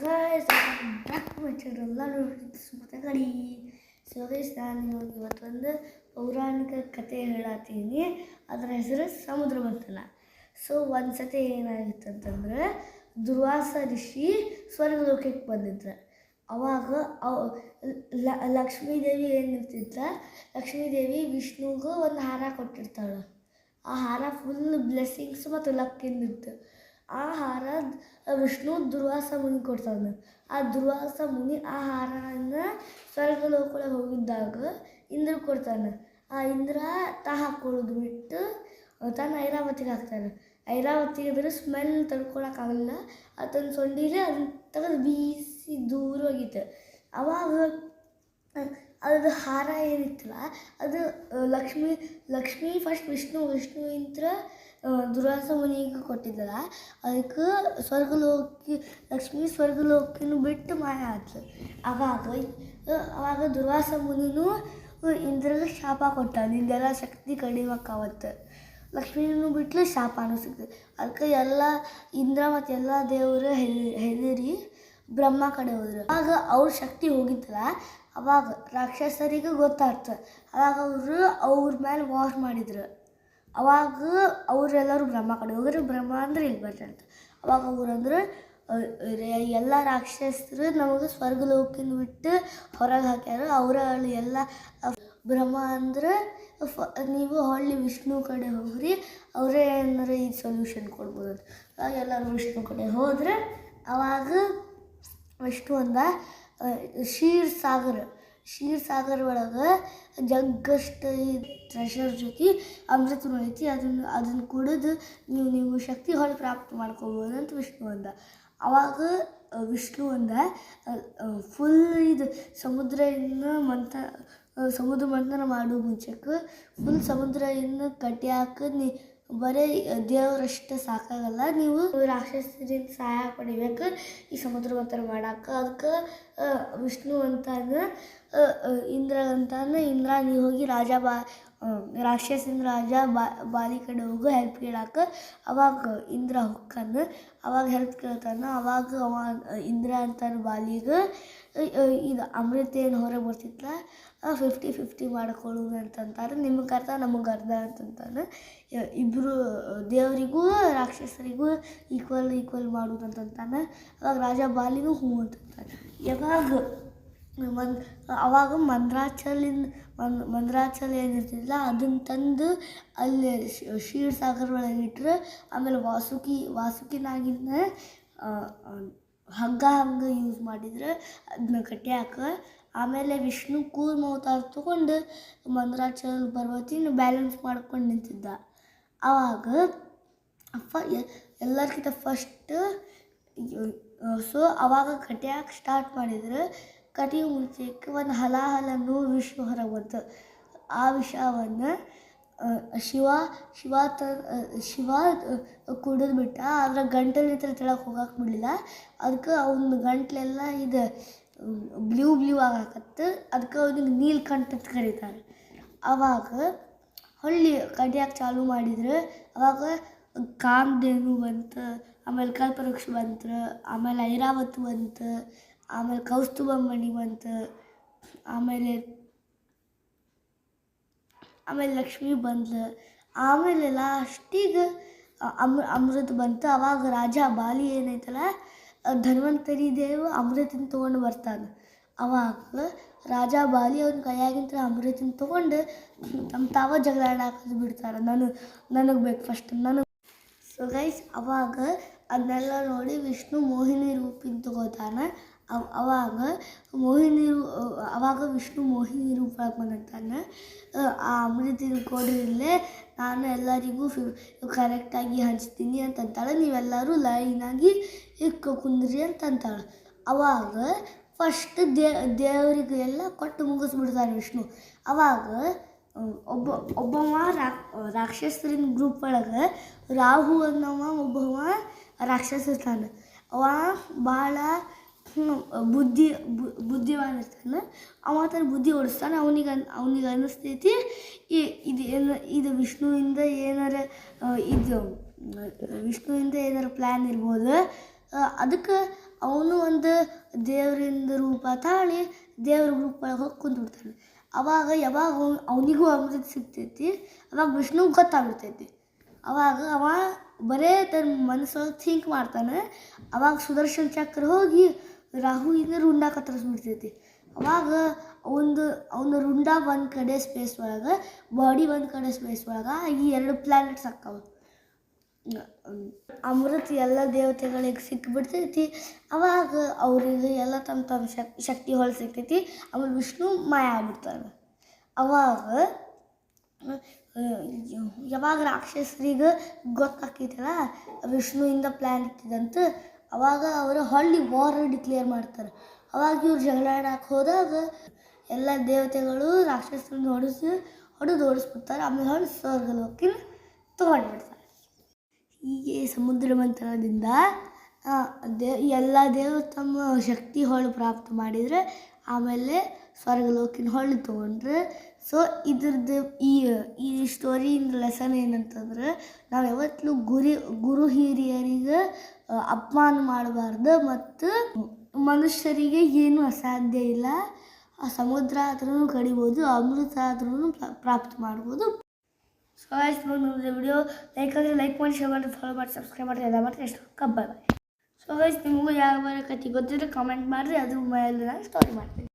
Guys back ಎಲ್ಲರೂ ಸುತ್ತ ಕಡಿ ಸೊ ಗೈಸ್ ನಾನು ನಿಮಗೆ ಪೌರಾಣಿಕ ಕತೆ ಹೇಳತ್ತೀನಿ ಅದರ ಹೆಸರು ಸಮುದ್ರ ಮಂಥನ. ಸೊ ಒಂದು ಸತಿ ಏನಾಗಿತ್ತು ಅಂತಂದ್ರೆ, ದುರ್ವಾಸ ಋಷಿ ಸ್ವರ್ಗಲೋಕಕ್ಕೆ ಬಂದಿದ್ರು. ಅವಾಗ ಅವ್ ಲ- ಲಕ್ಷ್ಮೀದೇವಿ ಏನಿರ್ತಿದ್ರ ಲಕ್ಷ್ಮೀದೇವಿ ವಿಷ್ಣುಗೆ ಒಂದು ಹಾರ ಕೊಟ್ಟಿರ್ತಾಳೆ. ಆ ಹಾರ ಫುಲ್ ಬ್ಲೆಸ್ಸಿಂಗ್ಸ್ ಮತ್ತು ಲಕ್ಕಿಂದಿತ್ತು ಆ ಹಾರ ವಿಷ್ಣು ದುರ್ವಾಸ ಮುನಿ ಕೊಡ್ತಾನೆ. ಆ ದುರ್ವಾಸ ಮುನಿ ಆ ಹಾರನ ಸ್ವರ್ಗಲೋಕಕ್ಕೆ ಹೋಗಿದ್ದಾಗ ಇಂದ್ರ ಕೊಡ್ತಾನೆ. ಆ ಇಂದ್ರ ತಾ ಹಾಕೊಳ್ಳೋದು ಬಿಟ್ಟು ತಾನು ಐರಾವತಿಗೆ ಹಾಕ್ತಾನೆ. ಐರಾವತಿಗೆ ಅದ್ರ ಸ್ಮೆಲ್ ತಡ್ಕೊಳಕ್ಕಾಗಲ್ಲ ಅದನ್ನ ಸೊಂಡಿಲಿ ಅದನ್ನ ತೆಗೆದು ಬೀಸಿ ದೂರ ಹೋಗಿತ್ತು ಅವಾಗ ಅದು ಹಾರ ಏನಿತ್ತಲ್ಲ, ಅದು ಲಕ್ಷ್ಮಿ ಲಕ್ಷ್ಮಿ ಫಸ್ಟ್ ವಿಷ್ಣು ವಿಷ್ಣು ಇಂತ್ರ ದುರ್ವಾಸ ಮುನಿಗೆ ಕೊಟ್ಟಿದ್ದಲ್ಲ, ಅದಕ್ಕೆ ಸ್ವರ್ಗಲೋಕಿ, ಲಕ್ಷ್ಮಿ ಸ್ವರ್ಗಲೋಕಿನೂ ಬಿಟ್ಟು ಮಾಯ ಆಯ್ತು. ಅವಾಗ ಅವಾಗ ದುರ್ವಾಸ ಮುನಿನೂ ಇಂದ್ರಗೆ ಶಾಪ ಕೊಟ್ಟ ನಿಂದೆಲ್ಲ ಶಕ್ತಿ ಕಡಿಮೆ ಆಕಾವತ್ತು ಲಕ್ಷ್ಮೀನೂ ಬಿಟ್ಲು ಶಾಪನೂ ಸಿಗ್ತದೆ ಅದಕ್ಕೆ ಎಲ್ಲ ಇಂದ್ರ ಮತ್ತು ಎಲ್ಲ ದೇವರು ಹೆದರಿ ಬ್ರಹ್ಮ ಕಡೆ ಹೋದ್ರು. ಆಗ ಅವ್ರ ಶಕ್ತಿ ಹೋಗಿದ್ದಲ್ಲ ಅವಾಗ ರಾಕ್ಷಸರಿಗೆ ಗೊತ್ತಾಗ್ತದೆ ಅವಾಗ ಅವರು ಅವ್ರ ಮೇಲೆ ವಾರ್ ಮಾಡಿದ್ರು. ಅವಾಗ ಅವರೆಲ್ಲರೂ ಬ್ರಹ್ಮ ಕಡೆ ಹೋಗಿದ್ರು. ಬ್ರಹ್ಮ ಅಂದ್ರೆ ಇಲ್ಲಿ ಬರ್ತಾರೆ ಅವಾಗ ಅವ್ರು ಅಂದ್ರೆ ಎಲ್ಲ ರಾಕ್ಷಸರು ನಮಗೆ ಸ್ವರ್ಗಲೋಕಿನ ಬಿಟ್ಟು ಹೊರಗೆ ಹಾಕ್ಯಾರ. ಅವರ ಎಲ್ಲ, ಬ್ರಹ್ಮ ಅಂದ್ರೆ, ಫ, ನೀವು ಹೊಳ್ಳಿ ವಿಷ್ಣು ಕಡೆ ಹೋಗ್ರಿ. ಅವರೇ ಏನಾರ ಈ ಸೊಲ್ಯೂಷನ್ ಕೊಡ್ಬೋದು ಅವಾಗ ಎಲ್ಲರೂ ವಿಷ್ಣು ಕಡೆ ಹೋದ್ರೆ, ಅವಾಗ ವಿಷ್ಣು ಅಂದ ಕ್ಷೀರ್ ಸಾಗರ ಕ್ಷೀರ್ ಸಾಗರ ಒಳಗೆ ಜಗ್ಗಷ್ಟು ಟ್ರೆಷರ್ ಜೊತೆ ಅಮೃತ ಐತಿ. ಅದನ್ನು ಅದನ್ನು ಕುಡಿದು ನೀವು ನೀವು ಶಕ್ತಿ ಹೊಳೆ ಪ್ರಾಪ್ತ ಮಾಡ್ಕೋಬೋದು ಅಂತ ವಿಷ್ಣು ಅಂದ. ಅವಾಗ ವಿಷ್ಣು ಅಂದ ಫುಲ್ ಇದು ಸಮುದ್ರ ಇನ್ನು ಮಂಥ ಸಮುದ್ರ ಮಂಥನ ಮಾಡೋ ಮುಂಚೆಕ್ಕೆ ಫುಲ್ ಸಮುದ್ರ ಇನ್ನು ಕಟ್ಟಿ ಹಾಕಿ, ನೀ ಬರೀ ದೇವರಷ್ಟು ಸಾಕಾಗಲ್ಲ. ನೀವು ರಾಕ್ಷಸರಿಂದ ಸಹಾಯ ಪಡಿಬೇಕು ಈ ಸಮುದ್ರ ಮಂಥನ ಮಾಡಕ್ಕೆ ಅದಕ್ಕೆ ವಿಷ್ಣು ಅಂತಾನ ಇಂದ್ರ ಅಂತಾನೆ, ಇಂದ್ರ ನೀವು ಹೋಗಿ ರಾಜ ಬಾ ರಾಕ್ಷಸಿನ ರಾಜ ಬಾ, ಬಾಲಿ ಕಡೆ ಹೋಗು ಹೆಲ್ಪ್ ಕೇಳಾಕ. ಅವಾಗ ಇಂದ್ರ ಹೊಕ್ಕಾನ, ಅವಾಗ ಹೆಲ್ಪ್ ಕೇಳ್ತಾನ, ಅವಾಗ ಅವ ಇಂದ್ರ ಅಂತಾನೆ ಬಾಲಿಗೆ ಇದು ಅಮೃತ ಏನು ಹೊರಗೆ ಬರ್ತಿತ್ತಲ್ಲ ಫಿಫ್ಟಿ ಫಿಫ್ಟಿ ಮಾಡ್ಕೊಳ್ಳೋದು ಅಂತಂತಾರೆ. ನಿಮಗೆ ಅರ್ಧ ನಮಗೆ ಅರ್ಧ ಅಂತಂತಾನೆ. ಇಬ್ಬರು ದೇವರಿಗೂ, ರಾಕ್ಷಸರಿಗೂ ಈಕ್ವಲ್ ಈಕ್ವಲ್ ಮಾಡೋದು ಅಂತಂತಾನೆ ಅವಾಗ ರಾಜ ಬಾಲಿನೂ ಹ್ಞೂ ಅಂತಂತಾನೆ. ಯಾವಾಗ ಮನ್, ಅವಾಗ ಮಂದ್ರಾಚಲಿಂದ ಮಂದ್ರಾಚಲ ಏನಿರ್ತಿಲ್ಲ ಅದನ್ನ ತಂದು ಅಲ್ಲಿ ಕ್ಷೀರ್ ಸಾಗರ ಒಳಗೆ ಆಮೇಲೆ ವಾಸುಕಿ ವಾಸುಕಿನಾಗಿನ ಹಗ್ಗ ಹಂಗ ಯೂಸ್ ಮಾಡಿದ್ರೆ ಅದನ್ನ ಕಟ್ಟ್ಯಾಕ ಆಮೇಲೆ ವಿಷ್ಣು ಕೂರ್ಮ ಅವತಾರ ತಗೊಂಡು ಮಂದ್ರಾಚಲ ಪರ್ವತಿನ ಬ್ಯಾಲೆನ್ಸ್ ಮಾಡ್ಕೊಂಡು ನಿಂತಿದ್ದ. ಆವಾಗ ಫ ಎಲ್ಲರಿಗಿಂತ ಫಸ್ಟ್ ಸೊ ಅವಾಗ ಕಟ್ಯಾಕೆ ಸ್ಟಾರ್ಟ್ ಮಾಡಿದ್ರೆ. ಕಟಿಯೋ ಮುಂಚೆಕ್ಕೆ ಒಂದು ಹಲಾಹಲನ್ನು ವಿಷ ಹೊರಗೆ ಬಂತು. ಆ ವಿಷವನ್ನು ಶಿವ ಶಿವ ತ ಶಿವ ಕುಡಿದು ಬಿಟ್ಟ. ಆದ್ರೆ ಗಂಟಲು ಹತ್ರ ತೆಳಕ್ಕೆ ಹೋಗಕ್ಕೆ ಬಿಡಲಿಲ್ಲ. ಅದಕ್ಕೆ ಅವನ ಗಂಟ್ಲೆಲ್ಲ ಇದು, ಬ್ಲೂ ಬ್ಲೂ ಆಗಾಕತ್ತು. ಅದಕ್ಕೆ ಅವನಿಗೆ ನೀಲ್ಕಂಠ ಅಂತ ಕರೀತಾರೆ. ಅವಾಗ ಹೊಳ್ಳಿ ಕಡಿಯಾಕೆ ಚಾಲು ಮಾಡಿದ್ರೆ. ಅವಾಗ ಕಾಮಧೇನು ಬಂತು ಆಮೇಲೆ ಕಲ್ಪವೃಕ್ಷ ಬಂತು, ಆಮೇಲೆ ಐರಾವತ್ ಬಂತು, ಆಮೇಲೆ ಕೌಸ್ತುಭಮಣಿ ಬಂತು, ಆಮೇಲೆ ಆಮೇಲೆ ಲಕ್ಷ್ಮಿ ಬಂದ್ಲು ಆಮೇಲೆ ಲಾಸ್ಟಿಗೆ ಅಮೃ, ಅಮೃತ ಬಂತು. ಅವಾಗ ರಾಜ ಬಾಲಿ ಏನೈತಲ್ಲ, ಧನ್ವಂತರಿ ದೇವ ಅಮೃತನ ತೊಗೊಂಡು ಬರ್ತಾನೆ. ಅವಾಗ ರಾಜ ಬಾಲಿ ಅವ್ನ ಕೈಯಾಗಿಂತ ಅಮೃತನ ತೊಗೊಂಡು ತಮ್ಮ ತಾವ ಜಗಳ ಹಾಕೋದು ಬಿಡ್ತಾರೆ. ನಾನು, ನನಗೆ ಬೇಕು ಫಸ್ಟ್ ನನಗೆ. ಸೊ ಗೈಸ್ ಅವಾಗ ಅದನ್ನೆಲ್ಲ ನೋಡಿ ವಿಷ್ಣು ಮೋಹಿನಿ ರೂಪಿನ ತಗೋತಾನೆ ಅವ್- ಅವಾಗ ಮೋಹಿನಿ ಅವಾಗ ವಿಷ್ಣು ಮೋಹಿನಿ ರೂಪ ಬಂದಿರ್ತಾನೆ. ಆ ಅಮೃತಿನ ಕೊಡಿರಲೇ ನಾನು ಎಲ್ಲರಿಗೂ ಫಿ ಕರೆಕ್ಟಾಗಿ ಹಂಚ್ತೀನಿ ಅಂತಂತಾಳೆ. ನೀವೆಲ್ಲರೂ ಲೈನಾಗಿ ಇಕ್ಕ ಕುಂದ್ರಿ ಅಂತಂತಾಳೆ. ಅವಾಗ ಫಸ್ಟ್ ದೇ, ದೇವರಿಗೆ ಎಲ್ಲ ಕೊಟ್ಟು ಮುಗಿಸ್ಬಿಡ್ತಾರೆ ವಿಷ್ಣು. ಅವಾಗ, ಒಬ್ಬ, ಒಬ್ಬವ ರಾಕ್ಷಸರಿನ ಗ್ರೂಪ್ ಒಳಗೆ ರಾಹು ಅನ್ನವ ಒಬ್ಬವ ರಾಕ್ಷಸ ಇರ್ತಾನೆ ಅವ ಭಾಳ ಬುದ್ಧಿ ಬುದ್ಧಿವಾನ ಇರ್ತಾನೆ ಅವ ತನ್ನ ಬುದ್ಧಿ ಓಡಿಸ್ತಾನೆ. ಅವನಿಗೆ ಅವನಿಗೆ ಅನ್ನಿಸ್ತೈತಿ ಈ, ಇದು ಏನು, ಇದು ವಿಷ್ಣುವಿಂದ ಏನಾರ ಇದು ವಿಷ್ಣುವಿಂದ ಏನಾರ ಪ್ಲ್ಯಾನ್ ಇರ್ಬೋದು. ಅದಕ್ಕೆ ಅವನು ಒಂದು ದೇವರಿಂದ ರೂಪ ತಾಳಿ ದೇವ್ರ ರೂಪ ಹೋಗಿ ಕುಂತ್ಬಿಡ್ತಾನೆ. ಅವಾಗ, ಯಾವಾಗ ಅವನಿಗೂ ಅಮೃತ ಸಿಗ್ತೈತಿ, ಅವಾಗ ವಿಷ್ಣುಗೆ ಗೊತ್ತಾಗ್ಬಿಡ್ತೈತಿ. ಅವಾಗ ಅವ ಬರೇ ತನ್ನ ಮನಸ್ಸೊಳಗೆ ಥಿಂಕ್ ಮಾಡ್ತಾನೆ. ಅವಾಗ ಸುದರ್ಶನ್ ಚಕ್ರ ಹೋಗಿ ರಾಹುವಿನ ರುಂಡ ಕತ್ತರಿಸ್ಬಿಡ್ತೈತಿ. ಅವಾಗ ಒಂದು ಅವನ ರುಂಡ ಒಂದು ಕಡೆ ಸ್ಪೇಸ್ ಒಳಗೆ ಬಾಡಿ ಒಂದು ಕಡೆ ಸ್ಪೇಸ್ ಒಳಗೆ, ಈ ಎರಡು ಪ್ಲ್ಯಾನೆಟ್ಸ್ ಆಕ್ಕಾವ ಅಮೃತ ಎಲ್ಲ ದೇವತೆಗಳಿಗೆ ಸಿಕ್ಕಿಬಿಡ್ತೈತಿ ಅವಾಗ ಅವ್ರಿಗೆ ಎಲ್ಲ ತಮ್ಮ ತಮ್ಮ ಶಕ್, ಶಕ್ತಿ ಹೊಳ ಸಿಗ್ತೈತಿ. ಆಮೇಲೆ ವಿಷ್ಣು ಮಾಯ ಆಗ್ಬಿಡ್ತಾನೆ. ಅವಾಗ ಯಾವಾಗ ರಾಕ್ಷಸರಿಗೆ ಗೊತ್ತಾಕೈತಲ್ಲ ವಿಷ್ಣುವಿಂದ ಪ್ಲ್ಯಾನ್ ಇಟ್ಟಿದಂತ ಅವಾಗ ಅವರು ಹೊಳ್ಳಿ ವಾರ್ ಡಿಕ್ಲೇರ್ ಮಾಡ್ತಾರೆ. ಅವಾಗ ಇವ್ರು ಜಗಳ ಆಡಕ್ಕೆ ಹೋದಾಗ ಎಲ್ಲ ದೇವತೆಗಳು ರಾಕ್ಷಸರನ್ನ ಹೊಡೆಸಿ ಹೊಡೆದು ಓಡಿಸ್ಬಿಡ್ತಾರೆ. ಆಮೇಲೆ ಹೊಡೆದು ಸ್ವರ್ಗ ಲೋಕಿನ ತೊಗೊಂಡ್ಬಿಡ್ತಾರೆ. ಹೀಗೆ ಸಮುದ್ರ ಮಂಥನದಿಂದ ದೇ, ಎಲ್ಲ ದೇವರು ತಮ್ಮ ಶಕ್ತಿ ಹೊಳು ಪ್ರಾಪ್ತ ಮಾಡಿದರೆ ಆಮೇಲೆ ಸ್ವರ್ಗಲೋಕಿನ ಹೊಳ್ಳಿ ತೊಗೊಂಡ್ರೆ. ಸೊ ಇದ್ರದ್ದು ಈ ಈ ಸ್ಟೋರಿಯಿಂದ ಲೆಸನ್ ಏನಂತಂದ್ರೆ, ನಾವು ಯಾವತ್ತೂ ಗುರಿ, ಗುರು ಹಿರಿಯರಿಗೆ ಅಪಮಾನ ಮಾಡಬಾರ್ದು ಮತ್ತು ಮನುಷ್ಯರಿಗೆ ಏನೂ ಅಸಾಧ್ಯ ಇಲ್ಲ. ಆ ಸಮುದ್ರ ಆದ್ರೂ ಕಡಿಬೋದು, ಅಮೃತ ಆದ್ರೂ ಪ್ರಾಪ್ತ ಮಾಡ್ಬೋದು. ಸೊ ಆಯ್ತು ವಿಡಿಯೋ ಲೈಕ್ ಆದರೆ ಲೈಕ್ ಮಾಡಿ ಶೇರ್ ಮಾಡಿ ಫಾಲೋ ಮಾಡಿ ಸಬ್ಸ್ಕ್ರೈಬ್ ಮಾಡಿ, ಎಲ್ಲ ಮಾಡಿ ಎಷ್ಟು ಕಬ್ಬ ಸೊ ಗೈಸ್ ನಿಮಗೂ ಯಾವ ಕತೆ ಗೊತ್ತಿದ್ರೆ ಕಾಮೆಂಟ್ ಮಾಡಿರಿ. ಅದ್ರ ಮೇಲೆ ನಾನು ಸ್ಟೋರಿ ಮಾಡ್ತೀನಿ.